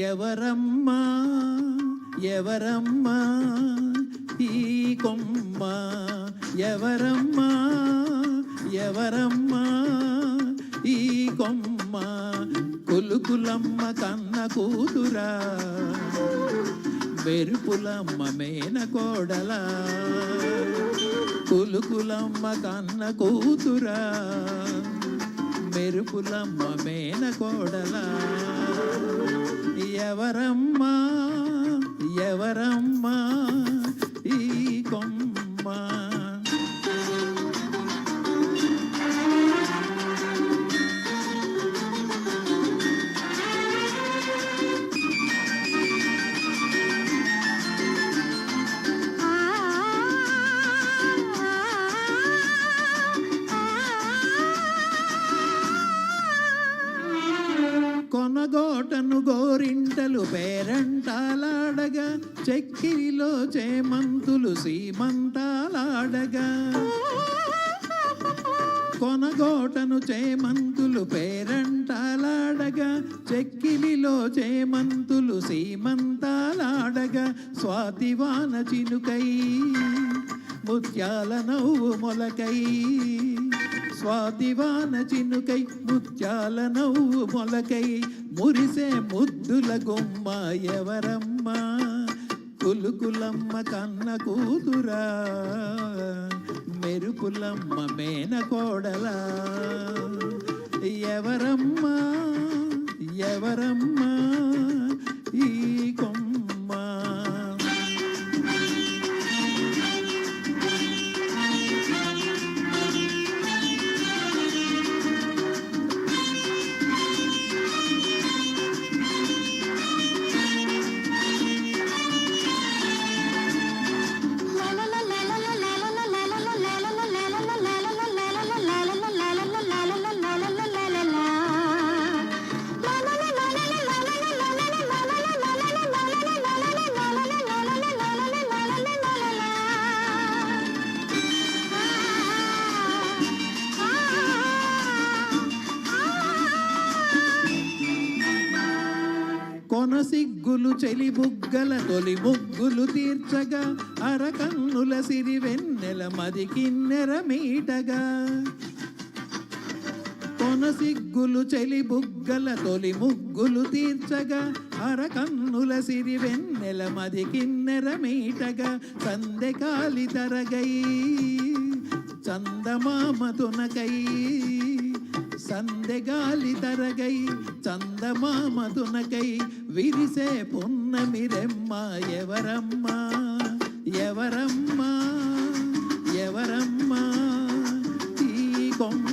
ఎవరమ్మా? ఎవరమ్మా? ఈ కొమ్మ ఎవరమ్మా? ఎవరమ్మా? ఈ కొమ్మ కులుకులమ్మ కన్న కూతురా? మెరుపులమ్మ మేన కోడలా? కులుకులమ్మ కన్న కూతురా? మెరుపులమ్మ మేన కోడలా. ఎవరమ్మా? ఎవరమ్మా? కొనగోటను గోరింటలు పేరంటాలాడగా చెక్కిరిలో చేమంతులు సీమంతాలాడగా. కొనగోటను చేమంతులు పేరంటాలాడగా చెక్కిలిలో చేమంతులు సీమంతాలాడగా. స్వాతివాన చినుకై ముత్యాల నవ్వు మొలకై. స్వాతివాన చినుకై ముత్యాల నవ్వు మొలకై మురిసే ముద్దుల గుమ్మ ఎవరమ్మా? కులుకులమ్మ కన్న కూతురా మెరుపులమ్మ మేన కోడలా. ఎవరమ్మా? ఎవరమ్మ? కొన సిగ్గులు చెలి బుగ్గల తొలి ముగ్గులు తీర్చగా అరకన్నుల సిరి వెన్నెల మది కిన్నెర మీటగా. కొన సిగ్గులు చెలి బుగ్గల తొలి ముగ్గులు తీర్చగా అరకన్నుల సిరి వెన్నెల మది కిన్నెర మీటగా. సందెకాలి తరగై చందమామ తునకై. సందెగాలి తరగై చందమామధునకై విరిసే పున్నమిరెమ్మ ఎవరమ్మా ఎవరమ్మా ఎవరమ్మా ఈ కొమ్మ